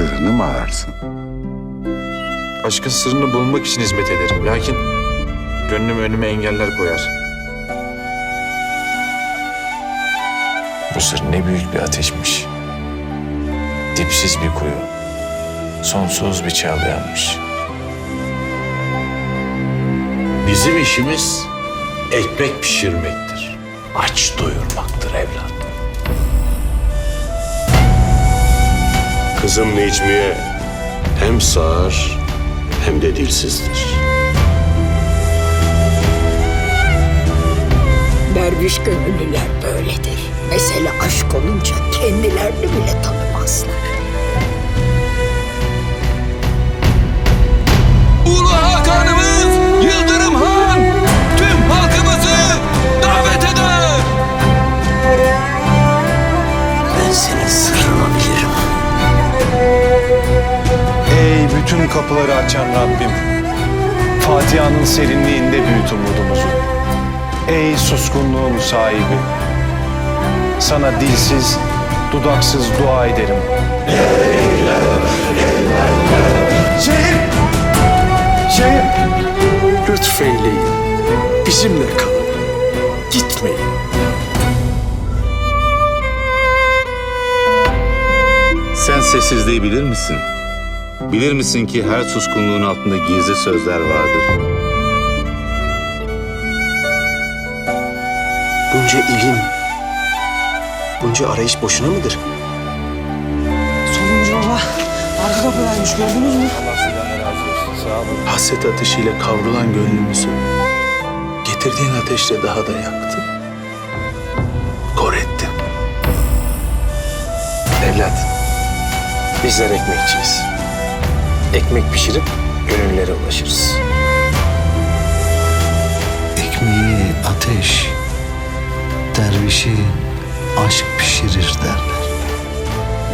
sırrını mı ararsın? Aşkın sırrını bulmak için hizmet ederim. Lakin gönlüm önüme engeller koyar. Bu sır ne büyük bir ateşmiş. Dipsiz bir kuyu. Sonsuz bir çağlayanmış. Bizim işimiz ekmek pişirmektir. Aç doyurmaktır evlat. Kızım Necmiye hem sağır hem de dilsizdir. Derviş gönüllüler böyledir. Mesele aşk olunca kendilerini bile tanımazlar. Ulu Hakan'ımız Yıldırım Han tüm halkımızı davet eder. Ben senin bütün kapıları açan Rabbim. Fatiha'nın serinliğinde büyüt umudumuzu. Ey suskunluğun sahibi. Sana dilsiz, dudaksız dua ederim. Şehir! Şehir! Lütfeyleyin. Bizimle kalın. Gitmeyin. Sen sessizliği bilir misin? Bilir misin ki her suskunluğun altında gizli sözler vardır? Bunca ilim, bunca arayış boşuna mıdır? Sonuncu baba. Arka kapıdaymış gördünüz mü? Hasret ateşiyle kavrulan gönlümüzü getirdiğin ateşle daha da yaktın. Kor ettin. Evlat, bizler ekmekçiyiz. Ekmek pişirip gönüllere ulaşırız. Ekmeği ateş, dervişi aşk pişirir derler.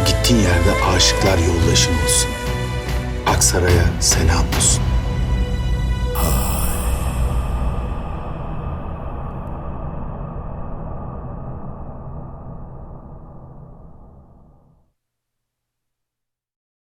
Gittiğin yerde aşıklar yoldaşın olsun. Aksaray'a selam olsun.